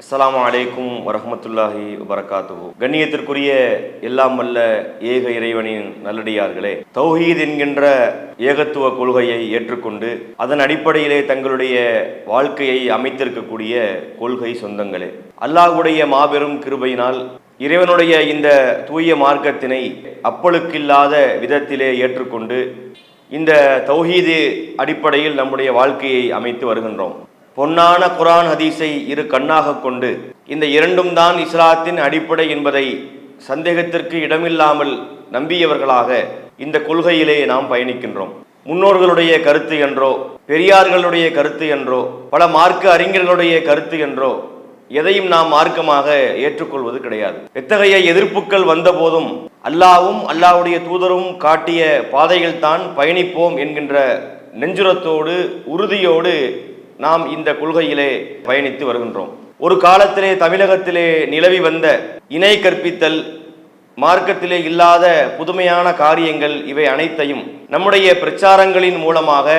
அஸ்லாம் அலைக்கும் வரஹ்மத்துல்லாஹி வபரகாத்துஹு. கண்ணியத்திற்குரிய எல்லாம் அல்ல ஏக இறைவனின் நல்லடியார்களே தௌஹீத் என்கின்ற ஏகத்துவ கொள்கையை ஏற்றுக்கொண்டு அதன் அடிப்படையிலே தங்களுடைய வாழ்க்கையை அமைத்திருக்கக்கூடிய கொள்கை சொந்தங்களே. அல்லாஹ்வுடைய மாபெரும் கிருபையினால் இறைவனுடைய இந்த தூய மார்க்கத்தினை அப்பழுக்கில்லாத விதத்திலே ஏற்றுக்கொண்டு இந்த தௌஹீது அடிப்படையில் நம்முடைய வாழ்க்கையை அமைத்து வருகின்றோம். பொன்னான குரான் ஹதீஸை இரு கண்ணாக கொண்டு இந்த இரண்டும் தான் இஸ்லாத்தின் அடிப்படை என்பதை சந்தேகத்திற்கு இடமில்லாமல் நம்பியவர்களாக இந்த கொள்கையிலே நாம் பயணிக்கின்றோம். முன்னோர்களுடைய கருத்து என்றோ பெரியார்களுடைய கருத்து என்றோ பல மார்க்க அறிஞர்களுடைய கருத்து என்றோ எதையும் நாம் மார்க்கமாக ஏற்றுக்கொள்வது கிடையாது. எத்தகைய எதிர்ப்புகள் வந்தபோதும் அல்லாவும் அல்லாவுடைய தூதரும் காட்டிய பாதையில் தான் பயணிப்போம் என்கின்ற நெஞ்சுரத்தோடு உறுதியோடு நாம் இந்த கொள்கையிலே பயணித்து வருகின்றோம். ஒரு காலத்திலே தமிழகத்திலே நிலவி வந்த இணை கற்பித்தல் மார்க்கத்திலே இல்லாத புதுமையான காரியங்கள் இவை அனைத்தையும் நம்முடைய பிரச்சாரங்களின் மூலமாக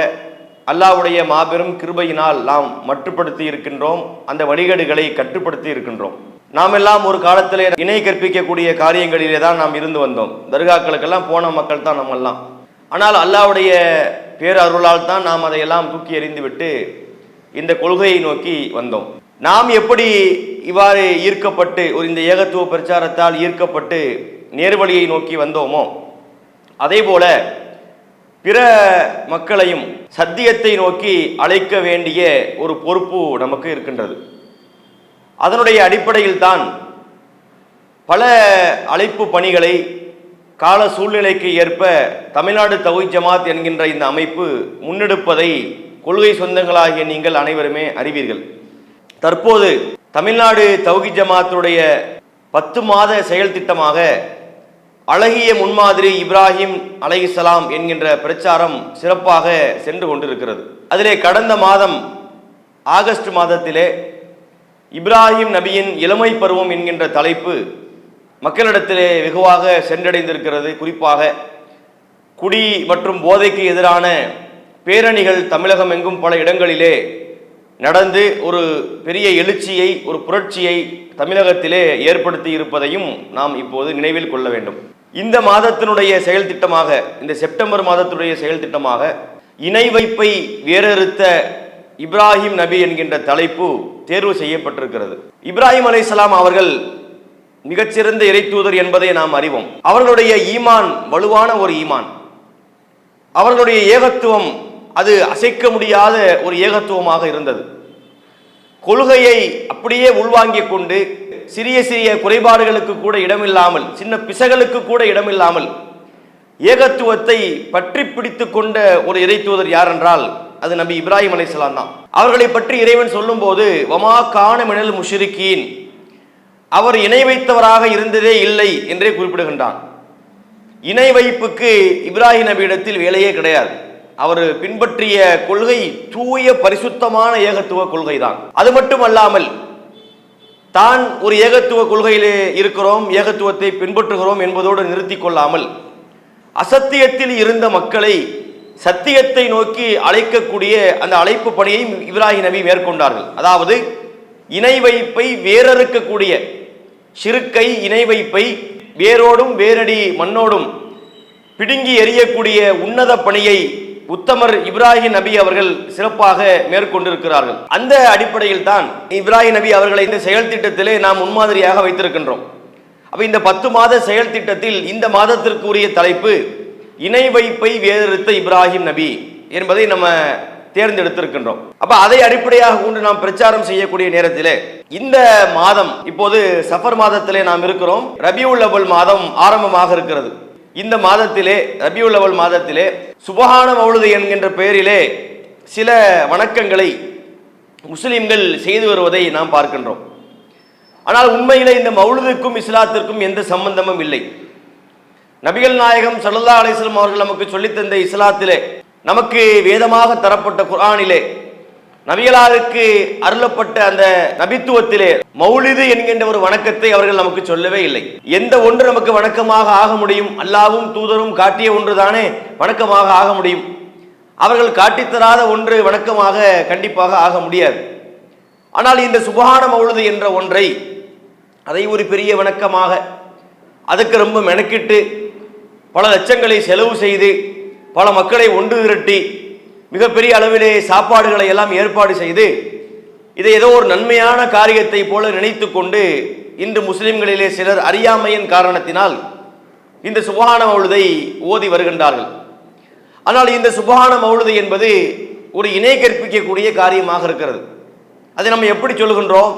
அல்லாவுடைய மாபெரும் கிருபையினால் நாம் மட்டுப்படுத்தி இருக்கின்றோம் அந்த வழிகேடுகளை கட்டுப்படுத்தி இருக்கின்றோம். நாம் எல்லாம் ஒரு காலத்தில் இணை கற்பிக்கக்கூடிய காரியங்களிலே தான் நாம் இருந்து வந்தோம். தர்காக்களுக்கெல்லாம் போன மக்கள் தான் நம்ம எல்லாம் ஆனால் அல்லாவுடைய பேரருளால் தான் நாம் அதையெல்லாம் தூக்கி எறிந்து விட்டு இந்த கொள்கையை நோக்கி வந்தோம். நாம் எப்படி இவ்வாறு ஈர்க்கப்பட்டு ஒரு இந்த ஏகத்துவ பிரச்சாரத்தால் ஈர்க்கப்பட்டு நேர்வழியை நோக்கி வந்தோமோ அதே போல பிற மக்களையும் சத்தியத்தை நோக்கி அழைக்க வேண்டிய ஒரு பொறுப்பு நமக்கு இருக்கின்றது. அதனுடைய அடிப்படையில் தான் பல அழைப்பு பணிகளை கால சூழ்நிலைக்கு ஏற்ப தமிழ்நாடு தௌஹி ஜமாத் என்கின்ற இந்த அமைப்பு முன்னெடுப்பதை கொள்கை சொந்தங்களாகிய நீங்கள் அனைவருமே அறிவீர்கள். தற்போது தமிழ்நாடு தௌஹி ஜமாத்துடைய பத்து மாத செயல் திட்டமாக அழகிய முன்மாதிரி இப்ராஹிம் அலைஹிஸ்ஸலாம் என்கின்ற பிரச்சாரம் சிறப்பாக சென்று கொண்டிருக்கிறது. அதிலே கடந்த மாதம் ஆகஸ்ட் மாதத்திலே இப்ராஹிம் நபியின் இளமை பருவம் என்கின்ற தலைப்பு மக்களிடத்திலே வெகுவாக சென்றடைந்திருக்கிறது. குறிப்பாக குடி மற்றும் போதைக்கு எதிரான பேரணிகள் தமிழகம் எங்கும் பல இடங்களிலே நடந்து ஒரு பெரிய எழுச்சியை ஒரு புரட்சியை தமிழகத்திலே ஏற்படுத்தி இருப்பதையும் நாம் இப்போது நினைவில் கொள்ள வேண்டும். இந்த மாதத்தினுடைய செயல் திட்டமாக இந்த செப்டம்பர் மாதத்துடைய செயல் திட்டமாக இணை வைப்பை வேறறுத்த இப்ராஹிம் நபி என்கின்ற தலைப்பு தேர்வு செய்யப்பட்டிருக்கிறது. இப்ராஹிம் அலைசலாம் அவர்கள் மிகச்சிறந்த இறைத்தூதர் என்பதை நாம் அறிவோம். அவர்களுடைய ஈமான் வலுவான ஒரு ஈமான். அவர்களுடைய ஏகத்துவம் அது அசைக்க முடியாத ஒரு ஏகத்துவமாக இருந்தது. கொள்கையை அப்படியே உள்வாங்கிக் கொண்டு சிறிய சிறிய குறைபாடுகளுக்கு கூட இடமில்லாமல் சின்ன பிசகளுக்கு கூட இடமில்லாமல் ஏகத்துவத்தை பற்றி பிடித்து கொண்ட ஒரு இறைத்தூதர் யார் என்றால் அது நபி இப்ராஹிம் அலைஹிஸ்ஸலாம் தான். அவர்களை பற்றி இறைவன் சொல்லும்போது வமா கான மினல் முஷிருக்கீன் அவர் இணை வைத்தவராக இருந்ததே இல்லை என்றே குறிப்பிடுகின்றான். இணை வைப்புக்கு இப்ராஹிம் நபியிடத்தில் வேலையே கிடையாது. அவர் பின்பற்றிய கொள்கை தூய பரிசுத்தமான ஏகத்துவ கொள்கை தான் அது மட்டுமல்லாமல் தான் ஒரு ஏகத்துவ கொள்கையிலே இருக்கிறோம் ஏகத்துவத்தை பின்பற்றுகிறோம் என்பதோடு நிறுத்தி கொள்ளாமல் அசத்தியத்தில் இருந்த மக்களை சத்தியத்தை நோக்கி அழைக்கக்கூடிய அந்த அழைப்பு பணியை இப்ராஹிம் நபி மேற்கொண்டார்கள். அதாவது இணை வைப்பை வேறறுக்கக்கூடிய சிறுக்கை இணை வைப்பை வேரோடும் வேரடி மண்ணோடும் பிடுங்கி எறியக்கூடிய உன்னத பணியை உத்தமர் இப்ராஹிம் நபி அவர்கள் சிறப்பாக மேற்கொண்டிருக்கிறார்கள். அந்த அடிப்படையில் தான் இப்ராஹிம் நபி அவர்களை இந்த செயல் திட்டத்திலே நாம் முன்மாதிரியாக வைத்திருக்கின்றோம். அப்ப இந்த பத்து மாத செயல் திட்டத்தில் இந்த மாதத்திற்குரிய தலைப்பு இணை வைப்பை வேறறுத்த இப்ராஹிம் நபி என்பதை நம்ம தேர்ந்தெடுத்திருக்கின்றோம். அப்ப அதை அடிப்படையாக கொண்டு நாம் பிரச்சாரம் செய்யக்கூடிய நேரத்திலே இந்த மாதம் இப்போது சஃபர் மாதத்திலே நாம் இருக்கிறோம். ரபியுல் அவல் மாதம் ஆரம்பமாக இருக்கிறது. இந்த மாதத்திலே ரபியுல் அவல் மாதத்திலே சுபஹான மௌலுது என்கின்ற பெயரிலே சில வணக்கங்களை முஸ்லிம்கள் செய்து வருவதை நாம் பார்க்கின்றோம். ஆனால் உண்மையிலே இந்த மௌலுதுக்கும் இஸ்லாத்திற்கும் எந்த சம்பந்தமும் இல்லை. நபிகள் நாயகம் சல்லா அலிஸ்லாம் அவர்கள் நமக்கு சொல்லித்தந்த இஸ்லாத்திலே நமக்கு வேதமாக தரப்பட்ட குர்ஆனிலே நபிகளாருக்கு அருளப்பட்ட அந்த நபித்துவத்திலே மௌலிது என்கின்ற ஒரு வணக்கத்தை அவர்கள் நமக்கு சொல்லவே இல்லை. எந்த ஒன்று நமக்கு வணக்கமாக ஆக முடியும் அல்லாவும் தூதரும் காட்டிய ஒன்று தானே வணக்கமாக ஆக முடியும். அவர்கள் காட்டித்தராத ஒன்று வணக்கமாக கண்டிப்பாக ஆக முடியாது. ஆனால் இந்த சுபஹான மௌலுது என்ற ஒன்றை அதை ஒரு பெரிய வணக்கமாக அதுக்கு ரொம்ப மெனக்கிட்டு பல லட்சங்களை செலவு செய்து பல மக்களை ஒன்று திரட்டி மிகப்பெரிய அளவிலே சாப்பாடுகளை எல்லாம் ஏற்பாடு செய்து இதை ஏதோ ஒரு நன்மையான காரியத்தை போல நினைத்து கொண்டு இன்று முஸ்லிம்களிலே சிலர் அறியாமையின் காரணத்தினால் இந்த சுபஹான மௌலுதை ஓதி வருகின்றார்கள். ஆனால் இந்த சுபஹான மவுழுது என்பது ஒரு இணை கற்பிக்கக்கூடிய காரியமாக இருக்கிறது. அதை நம்ம எப்படி சொல்லுகின்றோம்?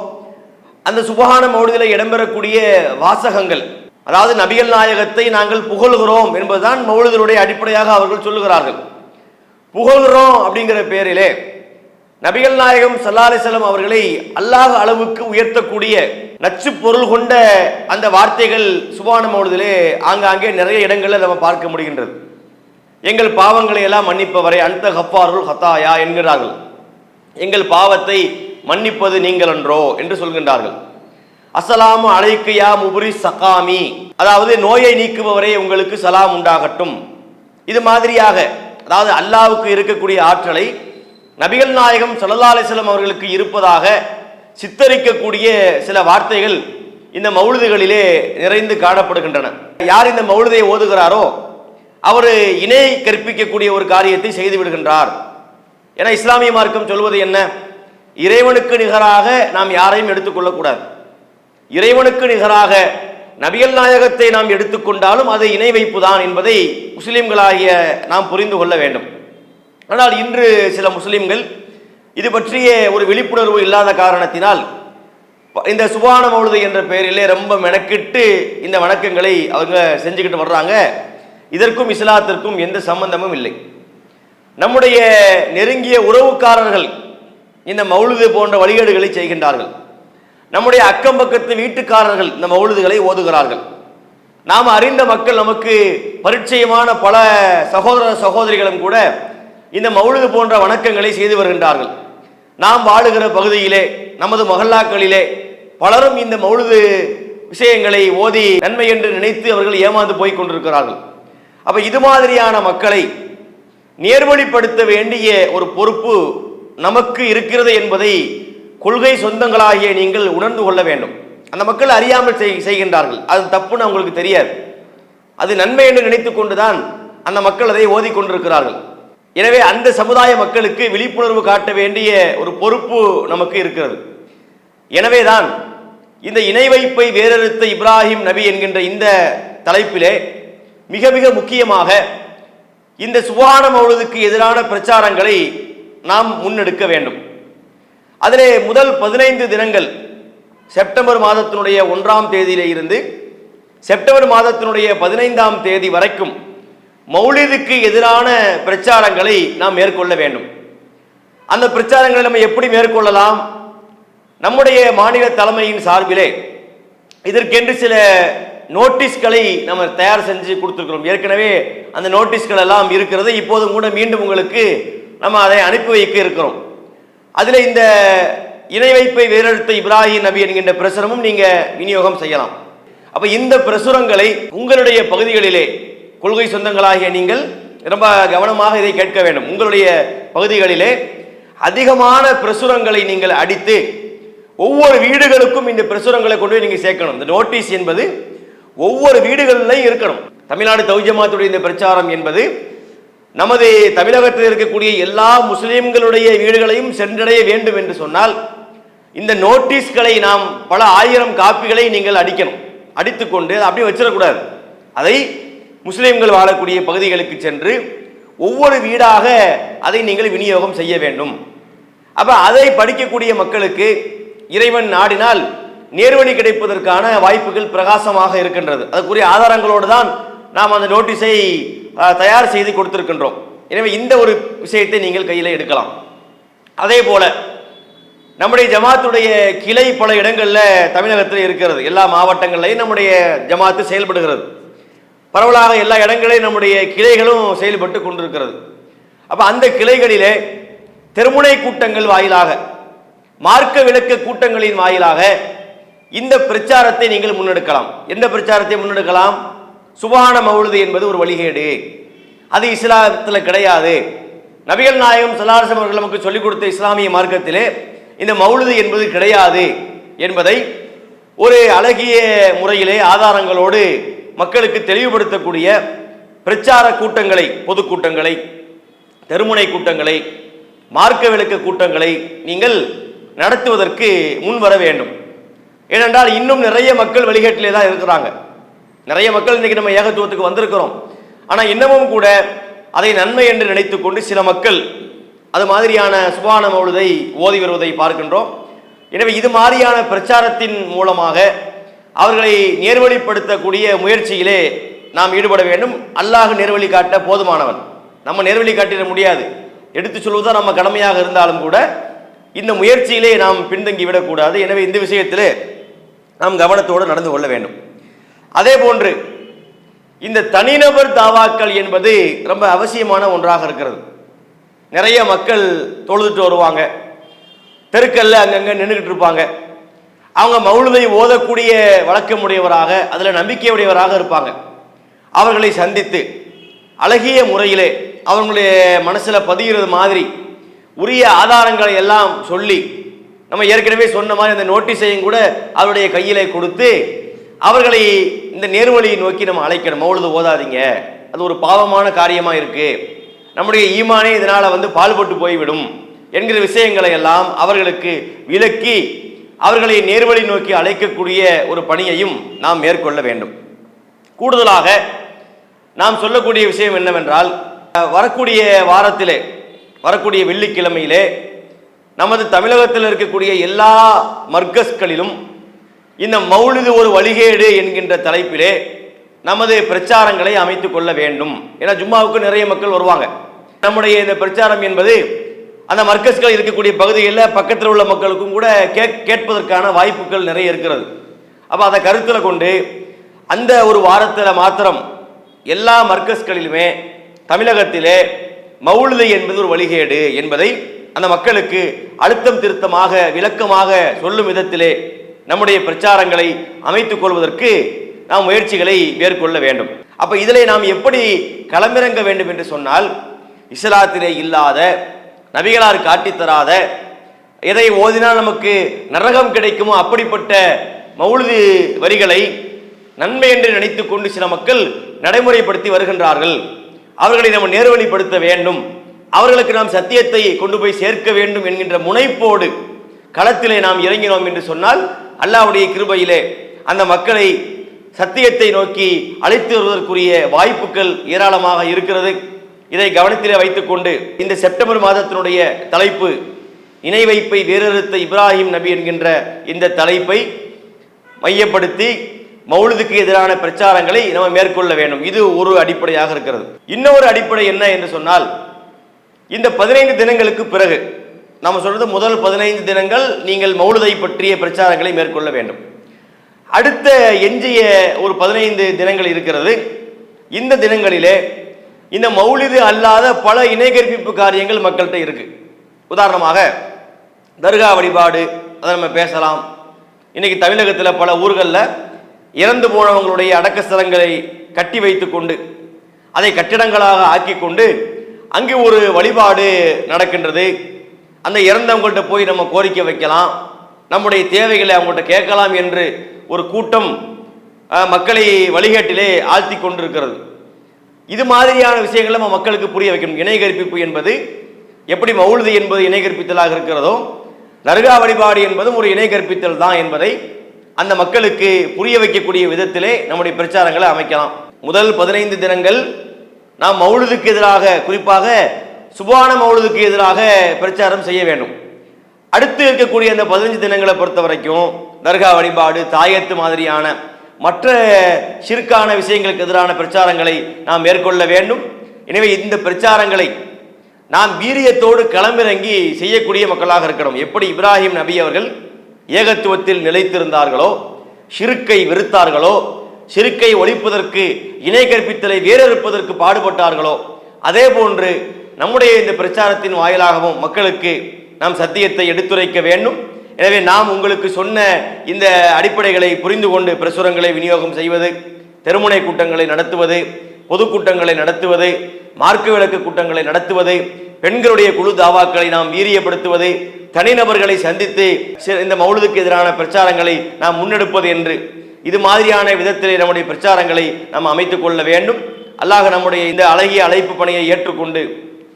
அந்த சுபஹான மௌலுதில் இடம்பெறக்கூடிய வாசகங்கள் அதாவது நபிகள் நாயகத்தை நாங்கள் புகழ்கிறோம் என்பதுதான் மவுழுதனுடைய அடிப்படையாக அவர்கள் சொல்லுகிறார்கள். புகழ்கிறோம் அப்படிங்கிற பேரிலே நபிகள் நாயகம் சல்லாலிசலம் அவர்களை அல்லாஹ் அளவுக்கு உயர்த்தக்கூடிய நச்சு பொருள் கொண்ட அந்த வார்த்தைகள் சுபான மௌனதிலே ஆங்காங்கே நிறைய இடங்களில் நம்ம பார்க்க முடிகின்றது. எங்கள் பாவங்களை எல்லாம் மன்னிப்பவரை அந்த ஹப்பாருள் ஹத்தாயா என்கிறார்கள். எங்கள் பாவத்தை மன்னிப்பது நீங்கள் என்றோ என்று சொல்கின்றார்கள். அஸ்ஸலாமு அலைக்கு யா முபுரி சகாமி. அதாவது நோயை நீக்குபவரே உங்களுக்கு சலாம் உண்டாகட்டும். இது மாதிரியாக அதாவது அல்லாவுக்கு இருக்கக்கூடிய ஆற்றலை நபிகள் நாயகம் ஸல்லல்லாஹு அவர்களுக்கு இருப்பதாக சித்தரிக்கக்கூடிய சில வார்த்தைகள் இந்த மௌலுதுகளிலே நிறைந்து காணப்படுகின்றன. யார் இந்த மௌலுதை ஓதுகிறாரோ அவர் இணை கற்பிக்கக்கூடிய ஒரு காரியத்தை செய்து விடுகின்றார். என இஸ்லாமிய மார்க்கம் சொல்வது என்ன? இறைவனுக்கு நிகராக நாம் யாரையும் எடுத்துக்கொள்ளக்கூடாது இறைவனுக்கு நிகராக நபிகள் நாயகத்தை நாம் எடுத்துக்கொண்டாலும் அது இணை வைப்புதான் என்பதை முஸ்லிம்களாகிய நாம் புரிந்து கொள்ள வேண்டும். ஆனால் இன்று சில முஸ்லிம்கள் இது பற்றிய ஒரு விழிப்புணர்வு இல்லாத காரணத்தினால் இந்த சுபான மௌழுது என்ற பெயரிலே ரொம்ப மெனக்கிட்டு இந்த வணக்கங்களை அவங்க செஞ்சுக்கிட்டு வர்றாங்க. இதற்கும் இஸ்லாத்திற்கும் எந்த சம்பந்தமும் இல்லை. நம்முடைய நெருங்கிய உறவுக்காரர்கள் இந்த மௌழுது போன்ற வழிகேடுகளை செய்கின்றார்கள். நம்முடைய அக்கம் பக்கத்து வீட்டுக்காரர்கள் இந்த மௌலுதுகளை ஓதுகிறார்கள். நாம் அறிந்த மக்கள் நமக்கு பரிச்சயமான பல சகோதர சகோதரிகளும் கூட இந்த மௌலுது போன்ற வணக்கங்களை செய்து வருகின்றார்கள். நாம் வாழுகிற பகுதியிலே நமது மகல்லாக்களிலே பலரும் இந்த மௌலுது விஷயங்களை ஓதி நன்மை என்று நினைத்து அவர்கள் ஏமாந்து போய் கொண்டிருக்கிறார்கள். அப்ப இது மாதிரியான மக்களை நேர்வழிப்படுத்த வேண்டிய ஒரு பொறுப்பு நமக்கு இருக்கிறது என்பதை கொள்கை சொந்தங்களாகிய நீங்கள் உணர்ந்து கொள்ள வேண்டும். அந்த மக்கள் அறியாமல் செய்- செய்கின்றார்கள். அது தப்புன்னு அவங்களுக்கு தெரியாது. அது நன்மை என்று நினைத்து கொண்டுதான் அந்த மக்கள் அதை ஓதிக்கொண்டிருக்கிறார்கள் எனவே அந்த சமுதாய மக்களுக்கு விழிப்புணர்வு காட்ட வேண்டிய ஒரு பொறுப்பு நமக்கு இருக்கிறது. எனவேதான் இந்த இணை வைப்பை வேறறுத்த இப்ராஹிம் நபி என்கின்ற இந்த தலைப்பிலே மிக மிக முக்கியமாக இந்த சுபான மௌலுதுக்கு எதிரான பிரச்சாரங்களை நாம் முன்னெடுக்க வேண்டும். அதிலே முதல் பதினைந்து தினங்கள் செப்டம்பர் மாதத்தினுடைய ஒன்றாம் தேதியிலே இருந்து செப்டம்பர் மாதத்தினுடைய பதினைந்தாம் தேதி வரைக்கும் மௌலிதுக்கு எதிரான பிரச்சாரங்களை நாம் மேற்கொள்ள வேண்டும். அந்த பிரச்சாரங்களை நம்ம எப்படி மேற்கொள்ளலாம்? நம்முடைய மாநில தலைமையின் சார்பிலே இதற்கென்று சில நோட்டீஸ்களை நம்ம தயார் செஞ்சு கொடுத்துருக்கிறோம். ஏற்கனவே அந்த நோட்டீஸ்கள் எல்லாம் இருக்கிறது. இப்போதும் கூட மீண்டும் உங்களுக்கு நம்ம அதை அனுப்பி வைக்க இருக்கிறோம். அதில் இந்த இணை வைப்பை வேறெடுத்த இப்ராஹிம் நபி என்கின்ற பிரசுரமும் நீங்கள் விநியோகம் செய்யலாம். அப்போ இந்த பிரசுரங்களை உங்களுடைய பகுதிகளிலே கொள்கை சொந்தங்களாகிய நீங்கள் ரொம்ப கவனமாக இதை கேட்க வேண்டும். உங்களுடைய பகுதிகளிலே அதிகமான பிரசுரங்களை நீங்கள் அடித்து ஒவ்வொரு வீடுகளுக்கும் இந்த பிரசுரங்களை கொண்டு போய் நீங்கள் சேர்க்கணும். இந்த நோட்டீஸ் என்பது ஒவ்வொரு வீடுகளிலையும் இருக்கணும். தமிழ்நாடு தௌஜமாத்துடைய இந்த பிரச்சாரம் என்பது நமது தமிழகத்தில் இருக்கக்கூடிய எல்லா முஸ்லீம்களுடைய வீடுகளையும் சென்றடைய வேண்டும் என்று சொன்னால் இந்த நோட்டீஸ்களை நாம் பல ஆயிரம் காப்பிகளை நீங்கள் அடிக்கணும். அடித்துக்கொண்டு அப்படியே வச்சிடக்கூடாது. அதை முஸ்லீம்கள் வாழக்கூடிய பகுதிகளுக்கு சென்று ஒவ்வொரு வீடாக அதை நீங்கள் விநியோகம் செய்ய வேண்டும். அப்ப அதை படிக்கக்கூடிய மக்களுக்கு இறைவன் நாடினால் நேர்வழி கிடைப்பதற்கான வாய்ப்புகள் பிரகாசமாக இருக்கின்றது. அதுக்குரிய ஆதாரங்களோடு தான் நாம் அந்த நோட்டீஸை தயார் செய்து கொடுத்திருக்கின்றோம். எனவே இந்த ஒரு விஷயத்தை நீங்கள் கையில் எடுக்கலாம். அதே போல நம்முடைய ஜமாத்துடைய கிளை பல இடங்களில் தமிழகத்தில் இருக்கிறது. எல்லா மாவட்டங்கள்லையும் நம்முடைய ஜமாத்து செயல்படுகிறது. பரவலாக எல்லா இடங்களையும் நம்முடைய கிளைகளும் செயல்பட்டு கொண்டிருக்கிறது. அப்போ அந்த கிளைகளிலே தெருமுனை கூட்டங்கள் வாயிலாக மார்க்க விளக்க கூட்டங்களின் வாயிலாக இந்த பிரச்சாரத்தை நீங்கள் முன்னெடுக்கலாம். எந்த பிரச்சாரத்தை முன்னெடுக்கலாம்? சுபஹான மௌலுது என்பது ஒரு வழிகேடு. அது இஸ்லாத்தில் கிடையாது. நபிகள் நாயகம் சலாசம் அவர்கள் நமக்கு சொல்லிக் கொடுத்த இஸ்லாமிய மார்க்கத்திலே இந்த மௌலுது என்பது கிடையாது என்பதை ஒரு அழகிய முறையிலே ஆதாரங்களோடு மக்களுக்கு தெளிவுபடுத்தக்கூடிய பிரச்சார கூட்டங்களை பொதுக்கூட்டங்களை தெருமுனை கூட்டங்களை மார்க்க விளக்க கூட்டங்களை நீங்கள் நடத்துவதற்கு முன் வர வேண்டும். ஏனென்றால் இன்னும் நிறைய மக்கள் வழிகாட்டிலே தான் இருக்கிறாங்க. நிறைய மக்கள் இன்னைக்கு நம்ம ஏகத்துவத்துக்கு வந்திருக்கிறோம். ஆனால் இன்னமும் கூட அதை நன்மை என்று நினைத்துக்கொண்டு சில மக்கள் அது மாதிரியான சுபான மௌலுதை ஓதி வருவதை பார்க்கின்றோம். எனவே இது மாதிரியான பிரச்சாரத்தின் மூலமாக அவர்களை நேர்வழிப்படுத்தக்கூடிய முயற்சியிலே நாம் ஈடுபட வேண்டும். அல்லாஹ் நேர்வழி காட்ட போதுமானவன். நம்ம நேர்வழி காட்டிட முடியாது. எடுத்து சொல்வதுதான் நம்ம கடமையாக இருந்தாலும் கூட இந்த முயற்சியிலே நாம் பின்தங்கி விடக்கூடாது எனவே இந்த விஷயத்திலே நாம் கவனத்தோடு நடந்து கொள்ள வேண்டும். அதே போன்று இந்த தனிநபர் தாவாக்கள் என்பது ரொம்ப அவசியமான ஒன்றாக இருக்கிறது. நிறைய மக்கள் தொழுதுட்டு வருவாங்க. தெருக்கல்ல அங்கங்கே நின்றுக்கிட்டு இருப்பாங்க. அவங்க மௌலதை ஓதக்கூடிய வழக்கமுடையவராக அதில் நம்பிக்கையுடையவராக இருப்பாங்க. அவர்களை சந்தித்து அழகிய முறையிலே அவங்களுடைய மனசில் பதிகிறது மாதிரி உரிய ஆதாரங்களை எல்லாம் சொல்லி நம்ம ஏற்கனவே சொன்ன மாதிரி அந்த நோட்டீஸையும் கூட அவருடைய கையிலே கொடுத்து அவர்களை இந்த நேர்வழியை நோக்கி நம்ம அழைக்கணும். மௌலுது ஓதாதீங்க. அது ஒரு பாவமான காரியமாக இருக்கு. நம்முடைய ஈமானே இதனால் வந்து பால்பட்டு போய்விடும் என்கிற விஷயங்களை எல்லாம் அவர்களுக்கு விலக்கி அவர்களை நேர்வழி நோக்கி அழைக்கக்கூடிய ஒரு பணியையும் நாம் மேற்கொள்ள வேண்டும். கூடுதலாக நாம் சொல்லக்கூடிய விஷயம் என்னவென்றால் வரக்கூடிய வாரத்திலே வரக்கூடிய வெள்ளிக்கிழமையிலே நமது தமிழகத்தில் இருக்கக்கூடிய எல்லா மர்கஸ்களிலும் இந்த மௌலிது ஒரு வழிகேடு என்கின்ற தலைப்பிலே நமது பிரச்சாரங்களை அமைத்துக் கொள்ள வேண்டும். ஏன்னா ஜும்மாவுக்கு நிறைய மக்கள் வருவாங்க. நம்முடைய இந்த பிரச்சாரம் என்பது அந்த மர்க்கஸ்கள் இருக்கக்கூடிய பகுதிகளில் பக்கத்தில் உள்ள மக்களுக்கும் கூட கேக் கேட்பதற்கான வாய்ப்புகள் நிறைய இருக்கிறது. அப்போ அதை கருத்தில் கொண்டு அந்த ஒரு வாரத்தில் மாத்திரம் எல்லா மர்க்கஸ்களிலுமே தமிழகத்திலே மௌலிதை என்பது ஒரு வழிகேடு என்பதை அந்த மக்களுக்கு அழுத்தம் திருத்தமாக விளக்கமாக சொல்லும் விதத்திலே நம்முடைய பிரச்சாரங்களை அமைத்துக் கொள்வதற்கு நாம் முயற்சிகளை மேற்கொள்ள வேண்டும். அப்ப இதிலே நாம் எப்படி களமிறங்க வேண்டும் என்று சொன்னால் இஸ்லாத்திலே இல்லாத நபிகளார் காட்டித்தராத எதை ஓதினால் நமக்கு நரகம் கிடைக்குமோ அப்படிப்பட்ட மௌழுது வரிகளை நன்மை என்று நினைத்து கொண்டு சில மக்கள் நடைமுறைப்படுத்தி வருகின்றார்கள். அவர்களை நம்ம நேர்வழிப்படுத்த வேண்டும். அவர்களுக்கு நாம் சத்தியத்தை கொண்டு போய் சேர்க்க வேண்டும் என்கின்ற முனைப்போடு களத்திலே நாம் இறங்கினோம் என்று சொன்னால் அல்லாவுடைய கிருபையிலே அந்த மக்களை சத்தியத்தை நோக்கி அழைத்து வருவதற்குரிய வாய்ப்புகள் ஏராளமாக இருக்கிறது. இதை கவனத்திலே வைத்துக்கொண்டு இந்த செப்டம்பர் மாதத்தினுடைய தலைப்பு இணை வைப்பை வேறறுத்த இப்ராஹிம் நபி என்கின்ற இந்த தலைப்பை மையப்படுத்தி மௌலுதுக்கு எதிரான பிரச்சாரங்களை நம்ம மேற்கொள்ள வேண்டும். இது ஒரு அடிப்படையாக இருக்கிறது. இன்னொரு அடிப்படை என்ன என்று சொன்னால் இந்த பதினைந்து தினங்களுக்கு பிறகு நம்ம சொல்றது முதல் பதினைந்து தினங்கள் நீங்கள் மௌலதை பற்றிய பிரச்சாரங்களை மேற்கொள்ள வேண்டும். அடுத்த எஞ்சிய ஒரு பதினைந்து தினங்கள் இருக்கிறது. இந்த தினங்களிலே இந்த மௌலிது அல்லாத பல இணைகற்பிப்பு காரியங்கள் மக்கள்கிட்ட இருக்கு. உதாரணமாக தர்கா வழிபாடு அதை நம்ம பேசலாம். இன்னைக்கு தமிழகத்தில் பல ஊர்களில் இறந்து போனவங்களுடைய அடக்க ஸ்தலங்களை கட்டி வைத்துக்கொண்டு அதை கட்டிடங்களாக ஆக்கி கொண்டு அங்கே ஒரு வழிபாடு நடக்கின்றது. அந்த இறந்தவங்கள்ட்ட போய் நம்ம கோரிக்கை வைக்கலாம். நம்முடைய தேவைகளை அவங்கள்ட்ட கேட்கலாம் என்று ஒரு கூட்டம் மக்களை வழிகாட்டிலே ஆழ்த்தி கொண்டிருக்கிறது. இது மாதிரியான விஷயங்களை நம்ம மக்களுக்கு புரிய வைக்கணும். இணை கற்பிப்பு என்பது எப்படி மௌலுது என்பது இணை கற்பித்தலாக இருக்கிறதோ தர்கா வழிபாடு என்பதும் ஒரு இணை கற்பித்தல் தான் என்பதை அந்த மக்களுக்கு புரிய வைக்கக்கூடிய விதத்திலே நம்முடைய பிரச்சாரங்களை அமைக்கலாம். முதல் பதினைந்து தினங்கள் நாம் மௌலுதுக்கு எதிராக குறிப்பாக சுபான மௌலுதுக்கு எதிராக பிரச்சாரம் செய்ய வேண்டும். அடுத்து இருக்கக்கூடிய அந்த பதினஞ்சு தினங்களை பொறுத்த வரைக்கும் தர்கா வழிபாடு தாயத்து மாதிரியான மற்ற சிறுக்கான விஷயங்களுக்கு எதிரான பிரச்சாரங்களை நாம் மேற்கொள்ள வேண்டும். எனவே இந்த பிரச்சாரங்களை நாம் வீரியத்தோடு களமிறங்கி செய்யக்கூடிய மக்களாக இருக்கணும். எப்படி இப்ராஹிம் நபி அவர்கள் ஏகத்துவத்தில் நிலைத்திருந்தார்களோ சிறுக்கை வெறுத்தார்களோ சிறுக்கை ஒழிப்பதற்கு இணை கற்பித்தலை வேறறுப்பதற்கு பாடுபட்டார்களோ அதே போன்று நம்முடைய இந்த பிரச்சாரத்தின் வாயிலாகவும் மக்களுக்கு நாம் சத்தியத்தை எடுத்துரைக்க வேண்டும். எனவே நாம் உங்களுக்கு சொன்ன இந்த அடிப்படைகளை புரிந்து கொண்டு பிரசுரங்களை விநியோகம் செய்வது தெருமுனை கூட்டங்களை நடத்துவது பொதுக்கூட்டங்களை நடத்துவது மார்க்க விளக்கு கூட்டங்களை நடத்துவது பெண்களுடைய குழு தாவாக்களை நாம் வீரியப்படுத்துவது தனிநபர்களை சந்தித்து இந்த மௌலுதுக்கு எதிரான பிரச்சாரங்களை நாம் முன்னெடுப்பது என்று இது மாதிரியான விதத்திலே நம்முடைய பிரச்சாரங்களை நாம் அமைத்துக் கொள்ள வேண்டும். அல்லாஹ் நம்முடைய இந்த அழகிய அழைப்பு பணியை ஏற்றுக்கொண்டு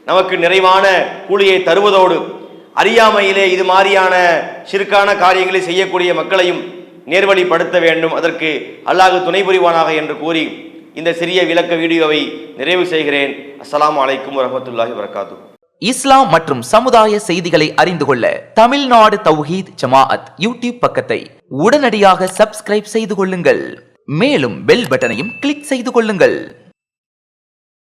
நமக்கு நிறைவான கூலியை தருவதோடு அறியாமையிலே இது மாதிரியான சிறுக்கான காரியங்களை செய்யக்கூடிய மக்களையும் நேர்வழிப்படுத்த வேண்டும். அதற்கு அல்லாஹு துணை புரிவானாக என்று கூறி இந்த சிறிய விளக்க வீடியோவை நிறைவு செய்கிறேன். அஸ்லாம் அலைக்கும் வரமத்துல்லாஹி வரகாத்து இஸ்லாம் மற்றும் சமுதாய செய்திகளை அறிந்து கொள்ள தமிழ்நாடு தௌஹீத் ஜமாஅத் யூடியூப் பக்கத்தை உடனடியாக சப்ஸ்கிரைப் செய்து கொள்ளுங்கள். மேலும் பெல் பட்டனையும் கிளிக் செய்து கொள்ளுங்கள்.